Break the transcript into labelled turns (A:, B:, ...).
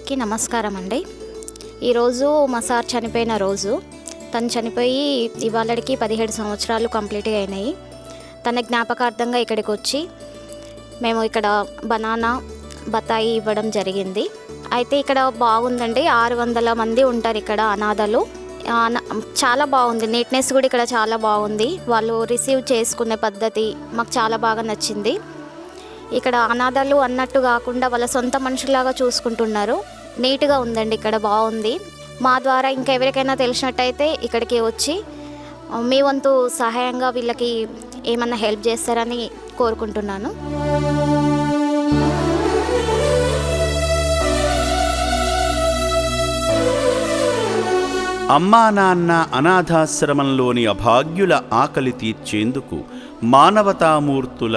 A: అందరికీ నమస్కారం అండి. ఈరోజు మా సార్ చనిపోయిన రోజు. తను చనిపోయి ఇవాళకి పదిహేడు సంవత్సరాలు కంప్లీట్ అయినాయి. తన జ్ఞాపకార్థంగా ఇక్కడికి వచ్చి మేము ఇక్కడ బనానా బత్తాయి ఇవ్వడం జరిగింది. అయితే ఇక్కడ బాగుందండి. ఆరు వందల మంది ఉంటారు ఇక్కడ అనాథలు. చాలా బాగుంది. నీట్నెస్ కూడా ఇక్కడ చాలా బాగుంది. వాళ్ళు రిసీవ్ చేసుకునే పద్ధతి మాకు చాలా బాగా నచ్చింది. ఇక్కడ అనాథలు అన్నట్టు కాకుండా వాళ్ళ సొంత మనుషులాగా చూసుకుంటున్నారు. నీట్గా ఉందండి ఇక్కడ బాగుంది. మా ద్వారా ఇంకా ఎవరికైనా తెలిసినట్టయితే ఇక్కడికి వచ్చి మీ వంతు సహాయంగా వీళ్ళకి ఏమన్నా హెల్ప్ చేస్తారని కోరుకుంటున్నాను.
B: అమ్మా నాన్న అనాథాశ్రమంలోని అభాగ్యుల ఆకలి తీర్చేందుకు మానవతామూర్తుల